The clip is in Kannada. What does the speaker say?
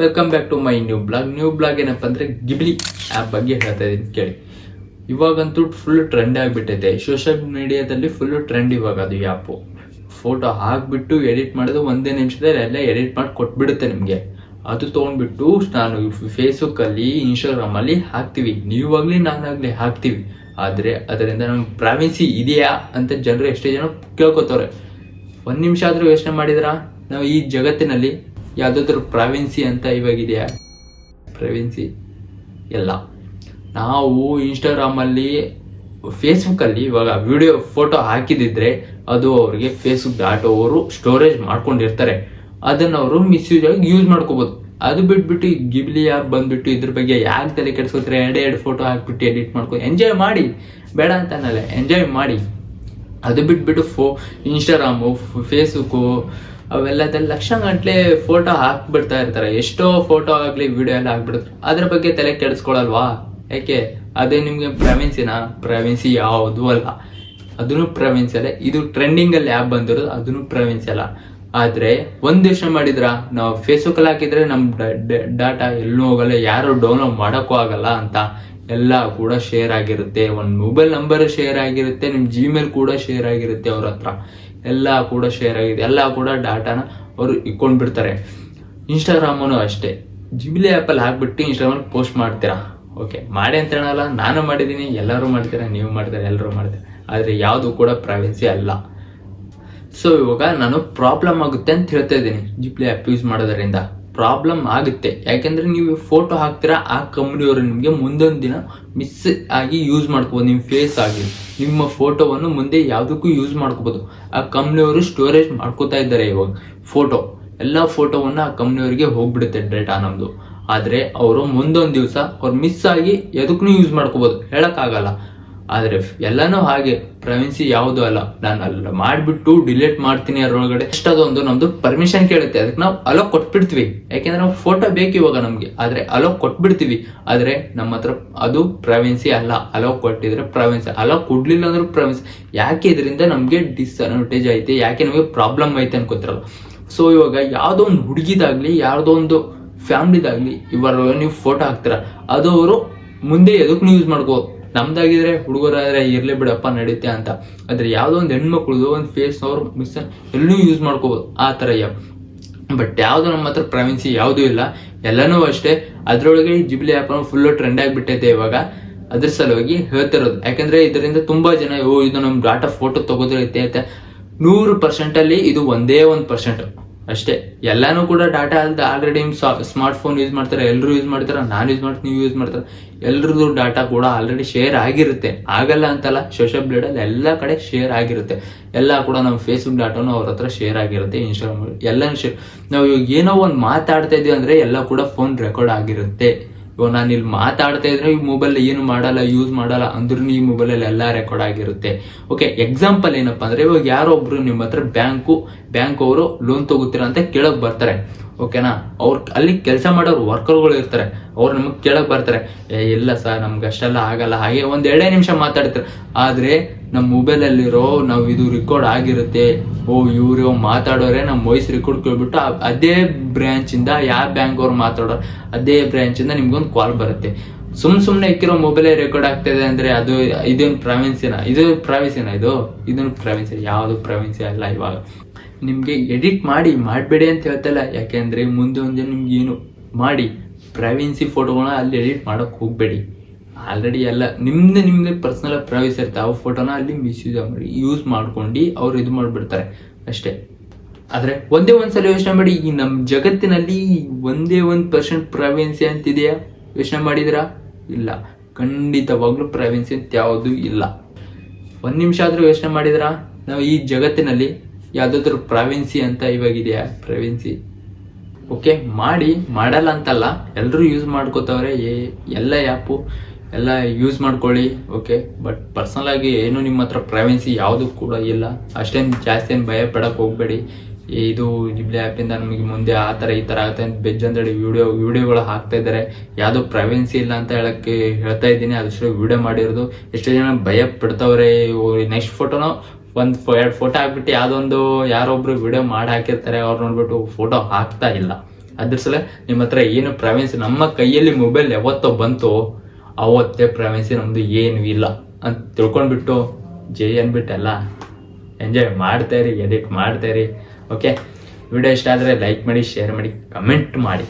Welcome back to my new blog new blog ಏನಪ್ಪ ಅಂದ್ರೆ ಗಿಬ್ಲಿ ಆ್ಯಪ್ ಬಗ್ಗೆ ಹೇಳ್ತಾ ಇದ್ದೀನಿ, ಕೇಳಿ. ಇವಾಗಂತೂ ಫುಲ್ ಟ್ರೆಂಡ್ ಆಗಿಬಿಟ್ಟೈತೆ ಸೋಷಿಯಲ್ ಮೀಡಿಯಾದಲ್ಲಿ ಫುಲ್ ಟ್ರೆಂಡ್ ಇವಾಗ ಅದು ಆ್ಯಪು ಫೋಟೋ ಹಾಕ್ಬಿಟ್ಟು ಎಡಿಟ್ ಮಾಡೋದು ಒಂದೇ ನಿಮಿಷದಲ್ಲಿ ಎಲ್ಲ ಎಡಿಟ್ ಮಾಡಿ ಕೊಟ್ಬಿಡುತ್ತೆ ನಿಮಗೆ. ಅದು ತೊಗೊಂಡ್ಬಿಟ್ಟು ನಾನು ಫೇಸ್ಬುಕ್ಕಲ್ಲಿ ಇನ್ಸ್ಟಾಗ್ರಾಮಲ್ಲಿ ಹಾಕ್ತೀವಿ. ನೀವಾಗಲಿ ನಾನಾಗಲಿ ಹಾಕ್ತೀವಿ. ಆದರೆ ಅದರಿಂದ ನಮ್ಮ ಪ್ರಾವಿನ್ಸಿ ಇದೆಯಾ ಅಂತ ಜನರು ಎಷ್ಟೇ ಜನ ಕೇಳ್ಕೊತವ್ರೆ. ಒಂದು ನಿಮಿಷ ಆದರೂ ಯೋಚನೆ ಮಾಡಿದ್ರ? ನಾವು ಈ ಜಗತ್ತಿನಲ್ಲಿ ಯಾವುದಾದ್ರೂ ಪ್ರಾವಿನ್ಸಿ ಅಂತ ಇವಾಗಿದೆಯಾ? ಪ್ರಾವಿನ್ಸಿ? ಎಲ್ಲ ನಾವು ಇನ್ಸ್ಟಾಗ್ರಾಮಲ್ಲಿ ಫೇಸ್ಬುಕ್ಕಲ್ಲಿ ಇವಾಗ ವಿಡಿಯೋ ಫೋಟೋ ಹಾಕಿದಿದ್ರೆ ಅದು ಅವರಿಗೆ ಫೇಸ್ಬುಕ್ ಡಾಟಾ ಅವರು ಸ್ಟೋರೇಜ್ ಮಾಡ್ಕೊಂಡಿರ್ತಾರೆ. ಅದನ್ನು ಅವರು ಮಿಸ್ಯೂಸ್ ಆಗಿ ಯೂಸ್ ಮಾಡ್ಕೋಬೋದು. ಅದು ಬಿಟ್ಬಿಟ್ಟು ಗಿಬ್ಲಿ ಯಾರು ಬಂದ್ಬಿಟ್ಟು ಇದ್ರ ಬಗ್ಗೆ ಯಾಕೆ ತಲೆ ಕೆಡ್ಸ್ಕೊತಾರೆ? ಎರಡು ಎರಡು ಫೋಟೋ ಹಾಕ್ಬಿಟ್ಟು ಎಡಿಟ್ ಮಾಡ್ಕೊ ಎಂಜಾಯ್ ಮಾಡಿ. ಬೇಡ ಅಂತ ಅನ್ನಲ್ಲ ಎಂಜಾಯ್ ಮಾಡಿ. ಅದು ಬಿಟ್ಬಿಟ್ಟು ಫೋ ಇನ್ಸ್ಟಾಗ್ರಾಮು ಫೇಸ್ಬುಕ್ಕು ಅವೆಲ್ಲದಲ್ಲಿ ಲಕ್ಷ ಗಂಟ್ಲೆ ಫೋಟೋ ಹಾಕ್ಬಿಡ್ತಾ ಇರ್ತಾರೆ. ಎಷ್ಟೋ ಫೋಟೋ ಆಗಲಿ ವಿಡಿಯೋ ಎಲ್ಲ ಹಾಕ್ಬಿಡ್ತಾರೆ. ಅದ್ರ ಬಗ್ಗೆ ತಲೆ ಕೆಡಿಸ್ಕೊಳಲ್ವಾ? ಯಾಕೆ ಅದೇ ನಿಮಗೆ ಪ್ರೈವೆನ್ಸಿನಾ ಪ್ರೈವೆನ್ಸಿ ಯಾವುದು ಅಲ್ಲ. ಅದನ್ನು ಪ್ರೈವೆನ್ಸಿ ಅಲ್ಲ. ಇದು ಟ್ರೆಂಡಿಂಗ್ ಅಲ್ಲಿ ಆ್ಯಪ್ ಬಂದಿರೋದು, ಅದನ್ನು ಪ್ರೈವೆನ್ಸಿ ಅಲ್ಲ. ಆದ್ರೆ, ಒಂದ್ ಯೋಚನೆ ಮಾಡಿದ್ರ? ನಾವು ಫೇಸ್ಬುಕ್ ಅಲ್ಲಿ ಹಾಕಿದ್ರೆ ನಮ್ ಡಾಟಾ ಎಲ್ಲೂ ಹೋಗಲ್ಲ, ಯಾರು ಡೌನ್ಲೋಡ್ ಮಾಡೋಕ್ಕೂ ಆಗಲ್ಲ ಅಂತ ಎಲ್ಲ ಕೂಡ ಶೇರ್ ಆಗಿರುತ್ತೆ. ಒಂದು ಮೊಬೈಲ್ ನಂಬರ್ ಶೇರ್ ಆಗಿರುತ್ತೆ, ನಿಮ್ ಜಿಮೇಲ್ ಕೂಡ ಶೇರ್ ಆಗಿರುತ್ತೆ ಅವ್ರ ಹತ್ರ. ಎಲ್ಲ ಕೂಡ ಶೇರ್ ಆಗಿದೆ. ಎಲ್ಲ ಕೂಡ ಡಾಟಾನ ಅವರು ಇಟ್ಕೊಂಡ್ಬಿಡ್ತಾರೆ. ಇನ್ಸ್ಟಾಗ್ರಾಮನು ಅಷ್ಟೇ. ಜಿಬಿಲಿ ಆ್ಯಪಲ್ಲಿ ಹಾಕ್ಬಿಟ್ಟು ಇನ್ಸ್ಟಾಗ್ರಾಮಲ್ಲಿ ಪೋಸ್ಟ್ ಮಾಡ್ತೀರಾ? ಓಕೆ ಮಾಡಿ ಅಂತ ಹೇಳಲ್ಲ. ನಾನು ಮಾಡಿದ್ದೀನಿ. ಎಲ್ಲರೂ ಮಾಡ್ತೀರಾ? ನೀವು ಮಾಡ್ತೀರಾ? ಎಲ್ಲರೂ ಮಾಡ್ತೀರಾ? ಆದರೆ ಯಾವುದು ಕೂಡ ಪ್ರೈವೆನ್ಸಿ ಅಲ್ಲ. ಸೊ ಇವಾಗ ನಾನು ಪ್ರಾಬ್ಲಮ್ ಆಗುತ್ತೆ ಅಂತ ಹೇಳ್ತಾ ಇದ್ದೀನಿ. ಜಿಪ್ಲಿ ಆ್ಯಪ್ ಯೂಸ್ ಮಾಡೋದರಿಂದ. ಪ್ರಾಬ್ಲಮ್ ಆಗುತ್ತೆ. ಯಾಕೆಂದ್ರೆ ನೀವು ಫೋಟೋ ಹಾಕ್ತೀರಾ, ಆ ಕಂಪ್ನಿಯವರು ನಿಮಗೆ ಮುಂದೊಂದು ದಿನ ಮಿಸ್ ಆಗಿ ಯೂಸ್ ಮಾಡ್ಕೋಬೋದು. ನಿಮ್ಮ ಫೇಸ್ ಆಗಿ, ನಿಮ್ಮ ಫೋಟೋವನ್ನು ಮುಂದೆ ಯಾವುದಕ್ಕೂ ಯೂಸ್ ಮಾಡ್ಕೋಬೋದು. ಆ ಕಂಪ್ನಿಯವರು ಸ್ಟೋರೇಜ್ ಮಾಡ್ಕೋತಾ ಇದ್ದಾರೆ ಇವಾಗ ಫೋಟೋ ಎಲ್ಲ ಫೋಟೋವನ್ನು ಆ ಕಂಪ್ನಿಯವರಿಗೆ ಹೋಗ್ಬಿಡುತ್ತೆ ಡೇಟಾ ನಮ್ಮದು ಆದರೆ, ಅವರು ಮುಂದೊಂದು ದಿವಸ ಅವ್ರು ಮಿಸ್ ಆಗಿ ಎದಕ್ಕೂ ಯೂಸ್ ಮಾಡ್ಕೋಬೋದು. ಹೇಳಕ್ಕಾಗಲ್ಲ. ಆದ್ರೆ ಎಲ್ಲಾನು ಹಾಗೆ ಪ್ರೈವೆನ್ಸಿ ಯಾವುದು ಅಲ್ಲ, ನಾನು ಅಲ್ಲ ಮಾಡಿಬಿಟ್ಟು ಡಿಲೀಟ್ ಮಾಡ್ತೀನಿ ಅದ್ರೊಳಗಡೆ. ಅದೊಂದು ನಮ್ದು ಪರ್ಮಿಷನ್ ಕೇಳುತ್ತೆ. ಅದಕ್ಕೆ ನಾವು ಅಲೋ ಕೊಟ್ಬಿಡ್ತೀವಿ. ಯಾಕೆಂದ್ರೆ ನಾವು ಫೋಟೋ ಬೇಕು ಇವಾಗ ನಮ್ಗೆ. ಆದ್ರೆ ಅಲೋ ಕೊಟ್ಬಿಡ್ತೀವಿ. ಆದ್ರೆ ನಮ್ಮ ಹತ್ರ ಅದು ಪ್ರೈವೆನ್ಸಿ ಅಲ್ಲ. ಅಲೋ ಕೊಟ್ಟಿದ್ರೆ ಪ್ರೈವೆನ್ಸಿ ಅಲೋ ಕೊಡ್ಲಿಲ್ಲ ಅಂದ್ರೆ ಪ್ರೈವೆನ್ಸಿ ಯಾಕೆ ಇದರಿಂದ ನಮ್ಗೆ ಡಿಸ್ಅಡ್ವಾಂಟೇಜ್ ಐತೆ? ಯಾಕೆ ನಮಗೆ ಪ್ರಾಬ್ಲಮ್ ಐತೆ ಅನ್ಕೋತಿರಲ್ಲ. ಸೊ ಇವಾಗ ಯಾವುದೋ ಒಂದು ಹುಡುಗಿದಾಗ್ಲಿ ಯಾವ್ದೋ ಒಂದು ಫ್ಯಾಮಿಲಿದಾಗ್ಲಿ ಇವಾಗ ನೀವು ಫೋಟೋ ಹಾಕ್ತೀರ, ಅದು ಅವರು ಮುಂದೆ ಎದಕ್ಕೂ ಯೂಸ್ ಮಾಡ್ಕೋಬೋದು ನಮ್ದಾಗಿದ್ರೆ ಹುಡುಗರಾದ್ರೆ ಇರ್ಲಿ ಬಿಡಪ್ಪ ನಡೀತೆ ಅಂತ. ಆದ್ರೆ ಯಾವ್ದೋ ಒಂದು ಹೆಣ್ಮಕ್ಳದು ಒಂದು ಫೇಸ್ ಅವ್ರು ಮಿಸ್ ಎಲ್ಲೂ ಯೂಸ್ ಮಾಡ್ಕೋಬಹುದು ಆ ತರ ಬಟ್ ಯಾವ್ದು ನಮ್ಮ ಹತ್ರ ಪ್ರೈವೆನ್ಸಿ ಯಾವುದೂ ಇಲ್ಲ. ಎಲ್ಲನೂ ಅಷ್ಟೇ. ಅದ್ರೊಳಗೆ ಜಿಬ್ಲಿ ಆ್ಯಪ್ ಫುಲ್ಲು ಟ್ರೆಂಡ್ ಆಗಿಬಿಟ್ಟೈತೆ ಇವಾಗ. ಅದ್ರ ಸಲುವಾಗಿ ಹೇಳ್ತಿರೋದು. ಯಾಕಂದ್ರೆ ಇದರಿಂದ ತುಂಬಾ ಜನ, ಓ, ಇದು ನಮ್ ಡಾಟಾ ಫೋಟೋ ತಗೋದಿರೈತೆ ಅಂತ. ನೂರು ಪರ್ಸೆಂಟ್ ಅಲ್ಲಿ ಇದು ಒಂದೇ ಒಂದು ಪರ್ಸೆಂಟ್ ಅಷ್ಟೇ. ಎಲ್ಲಾನು ಕೂಡ ಡಾಟಾ ಅಲ್ದ ಆಲ್ರೆಡಿ ಸ್ಮಾರ್ಟ್ ಫೋನ್ ಯೂಸ್ ಮಾಡ್ತಾರೆ ಎಲ್ಲರೂ ಯೂಸ್ ಮಾಡ್ತಾರೆ, ನಾನು ಯೂಸ್ ಮಾಡ್ತೀನಿ, ನೀವು ಯೂಸ್ ಮಾಡ್ತಾರೆ. ಎಲ್ರದ್ದು ಡಾಟಾ ಕೂಡ ಆಲ್ರೆಡಿ ಶೇರ್ ಆಗಿರುತ್ತೆ. ಆಗಲ್ಲ ಅಂತಲ್ಲ ಸೋಷಿಯಲ್ ಮೀಡಿಯಾದಲ್ಲಿ ಎಲ್ಲ ಕಡೆ ಶೇರ್ ಆಗಿರುತ್ತೆ. ಎಲ್ಲ ಕೂಡ ನಮ್ಮ ಫೇಸ್ಬುಕ್ ಡಾಟಾನು ಅವ್ರ ಹತ್ರ ಶೇರ್ ಆಗಿರುತ್ತೆ ಇನ್ಸ್ಟಾಗ್ರಾಮ್ ಎಲ್ಲನೂ ಶೇರ್ ನಾವು ಇವಾಗ ಏನೋ ಒಂದು ಮಾತಾಡ್ತಾ ಇದೀವಿ ಅಂದ್ರೆ ಎಲ್ಲ ಕೂಡ ಫೋನ್ ರೆಕಾರ್ಡ್ ಆಗಿರುತ್ತೆ. ಇವಾಗ ನಾನು ಇಲ್ಲಿ ಮಾತಾಡ್ತಾ ಇದ್ರೆ ಈ ಮೊಬೈಲ್ ಏನು ಮಾಡಲ್ಲ ಯೂಸ್ ಮಾಡಲ್ಲ ಅಂದ್ರೂ ಈ ಮೊಬೈಲಲ್ಲಿ ಎಲ್ಲ ರೆಕಾರ್ಡ್ ಆಗಿರುತ್ತೆ. ಓಕೆ ಎಕ್ಸಾಂಪಲ್ ಏನಪ್ಪಾ ಅಂದ್ರೆ ಇವಾಗ ಯಾರೋ ಒಬ್ರು ನಿಮ್ಮ ಹತ್ರ ಬ್ಯಾಂಕು ಬ್ಯಾಂಕ್ ಅವರು ಲೋನ್ ತಗೋತೀರಾ ಅಂತ ಕೇಳಕ್ ಬರ್ತಾರೆ. ಓಕೆನಾ ಅವ್ರ ಅಲ್ಲಿ ಕೆಲಸ ಮಾಡೋರು ವರ್ಕರ್ಗಳು ಇರ್ತಾರೆ. ಅವ್ರು ನಮಗೆ ಕೇಳಕ್ ಬರ್ತಾರೆ. ಏ, ಇಲ್ಲ ಸರ್, ನಮ್ಗೆ ಅಷ್ಟೆಲ್ಲ ಆಗಲ್ಲ. ಹಾಗೆ ಒಂದ್ ಎರಡೇ ನಿಮಿಷ ಮಾತಾಡ್ತಾರೆ. ಆದ್ರೆ ನಮ್ಮ ಮೊಬೈಲಲ್ಲಿರೋ ನಾವು ಇದು ರೆಕಾರ್ಡ್ ಆಗಿರುತ್ತೆ. ಓ, ಇವರು ಮಾತಾಡೋರೆ ನಮ್ಮ ವಾಯ್ಸ್ ರೆಕಾರ್ಡ್ ಕೇಳ್ಬಿಟ್ಟು ಅದೇ ಬ್ರಾಂಚ್ ಇಂದ ಯಾವ ಬ್ಯಾಂಕ್ ಅವ್ರು ಮಾತಾಡೋ, ಅದೇ ಬ್ರಾಂಚ್ ಇಂದ ನಿಮ್ಗೊಂದು ಕಾಲ್ ಬರುತ್ತೆ. ಸುಮ್ ಸುಮ್ನೆ ಇಕ್ಕಿರೋ ಮೊಬೈಲ್ ರೆಕಾರ್ಡ್ ಆಗ್ತಿದೆ ಅಂದ್ರೆ ಅದು, ಇದೊಂದು ಪ್ರಾವಿನ್ಸಿನ ಇದು ಪ್ರಾವಿನ್ಸಿನ ಇದು? ಇದೊಂದು ಪ್ರಾವೆನ್ಸಿ ಯಾವುದು ಪ್ರಾವಿನ್ಸ್ ಅಲ್ಲ ಇವಾಗ. ನಿಮ್ಗೆ ಎಡಿಟ್ ಮಾಡಿ ಮಾಡಬೇಡಿ ಅಂತ ಹೇಳ್ತಲ್ಲ, ಯಾಕೆಂದ್ರೆ ಮುಂದೆ ಮುಂದೆ ನಿಮ್ಗೆ ಏನು ಮಾಡಿ ಪ್ರೈವೆನ್ಸಿ ಫೋಟೋಗಳನ್ನ ಅಲ್ಲಿ ಎಡಿಟ್ ಮಾಡೋಕೆ ಹೋಗ್ಬೇಡಿ. ಆಲ್ರೆಡಿ ಎಲ್ಲ ನಿಮ್ದು ನಿಮ್ದು ಪರ್ಸನಲ್ ಪ್ರೈವೇಸಿ ಇರುತ್ತೆ. ಆ ಫೋಟೋನ ಅಲ್ಲಿ ಮಿಸ್ಯೂಸ್ ಮಾಡಿ ಯೂಸ್ ಮಾಡ್ಕೊಂಡು ಅವ್ರು ಇದು ಮಾಡ್ಬಿಡ್ತಾರೆ. ಅಷ್ಟೇ. ಆದ್ರೆ ಒಂದೇ ಒಂದ್ಸಲ ಯೋಚನೆ ಮಾಡಿ, ಈ ನಮ್ಮ ಜಗತ್ತಿನಲ್ಲಿ ಒಂದೇ ಒಂದು ಪರ್ಸೆಂಟ್ ಪ್ರೈವೆನ್ಸಿ ಅಂತಿದೆಯಾ ಯೋಚನೆ ಮಾಡಿದಿರಾ? ಇಲ್ಲ. ಖಂಡಿತವಾಗ್ಲೂ ಪ್ರೈವೆನ್ಸಿ ಅಂತ ಯಾವುದು ಇಲ್ಲ. ಒಂದು ನಿಮಿಷ ಆದ್ರೂ ಯೋಚನೆ ಮಾಡಿದ್ರಾ? ನಾವು ಈ ಜಗತ್ತಿನಲ್ಲಿ ಯಾವ್ದಾದ್ರು ಪ್ರೈವೆನ್ಸಿ ಅಂತ ಇವಾಗಿದೆಯಾ ಪ್ರೈವೆನ್ಸಿ ಓಕೆ ಮಾಡಿ, ಮಾಡಲ್ಲ ಅಂತಲ್ಲ. ಎಲ್ಲರೂ ಯೂಸ್ ಮಾಡ್ಕೋತವ್ರೆ. ಎಲ್ಲ ಆ್ಯಪು ಎಲ್ಲ ಯೂಸ್ ಮಾಡ್ಕೊಳ್ಳಿ ಓಕೆ ಬಟ್ ಪರ್ಸನಲ್ ಆಗಿ ಏನು ನಿಮ್ಮ ಹತ್ರ ಪ್ರೈವೆನ್ಸಿ ಯಾವುದು ಕೂಡ ಇಲ್ಲ. ಅಷ್ಟೇನು ಜಾಸ್ತಿ ಏನು ಭಯ ಪಡಕ್ಕೆ ಹೋಗ್ಬೇಡಿ. ಇದು ಜಿಬ್ಲಿ ಆ್ಯಪಿಂದ ನಮಗೆ ಮುಂದೆ ಆ ಥರ ಈ ಥರ ಆಗುತ್ತೆ ಅಂತ ಬೆಜ್ಜಂದಡಿ ವಿಡಿಯೋ ವಿಡಿಯೋಗಳು ಹಾಕ್ತಾ ಇದ್ದಾರೆ. ಯಾವುದೋ ಪ್ರೈವೆನ್ಸಿ ಇಲ್ಲ ಅಂತ ಹೇಳಕ್ಕೆ ಹೇಳ್ತಾ ಇದ್ದೀನಿ. ಅದಷ್ಟು ವಿಡಿಯೋ ಮಾಡಿರೋದು. ಎಷ್ಟೇ ಜನ ಭಯ ಪಡ್ತಾವ್ರೆ. ನೆಕ್ಸ್ಟ್ ಫೋಟೋನೋ ಒಂದು ಎರಡು ಫೋಟೋ ಹಾಕ್ಬಿಟ್ಟು ಯಾವುದೊಂದು ಯಾರೊಬ್ರು ವಿಡಿಯೋ ಮಾಡಿ ಹಾಕಿರ್ತಾರೆ. ಅವ್ರು ನೋಡ್ಬಿಟ್ಟು ಫೋಟೋ ಹಾಕ್ತಾ ಇಲ್ಲ. ಅದ್ರ ಸಲ ನಿಮ್ಮ ಹತ್ರ ಏನು ಪ್ರೈವೆನ್ಸಿ ನಮ್ಮ ಕೈಯಲ್ಲಿ ಮೊಬೈಲ್ ಯಾವತ್ತೋ ಬಂತು. ಅವತ್ತೇ ಪ್ರೈವೆನ್ಸಿ ನಮ್ದು ಏನು ಇಲ್ಲ ಅಂತ ತಿಳ್ಕೊಂಡ್ಬಿಟ್ಟು ಜೈ ಅನ್ಬಿಟ್ಟಲ್ಲ. ಎಂಜಾಯ್ ಮಾಡ್ತಾ ಇರಿ ಎಡಿಟ್ ಮಾಡ್ತಾ ಇರಿ. ಓಕೆ ವಿಡಿಯೋ ಇಷ್ಟ ಆದರೆ ಲೈಕ್ ಮಾಡಿ ಶೇರ್ ಮಾಡಿ ಕಮೆಂಟ್ ಮಾಡಿ.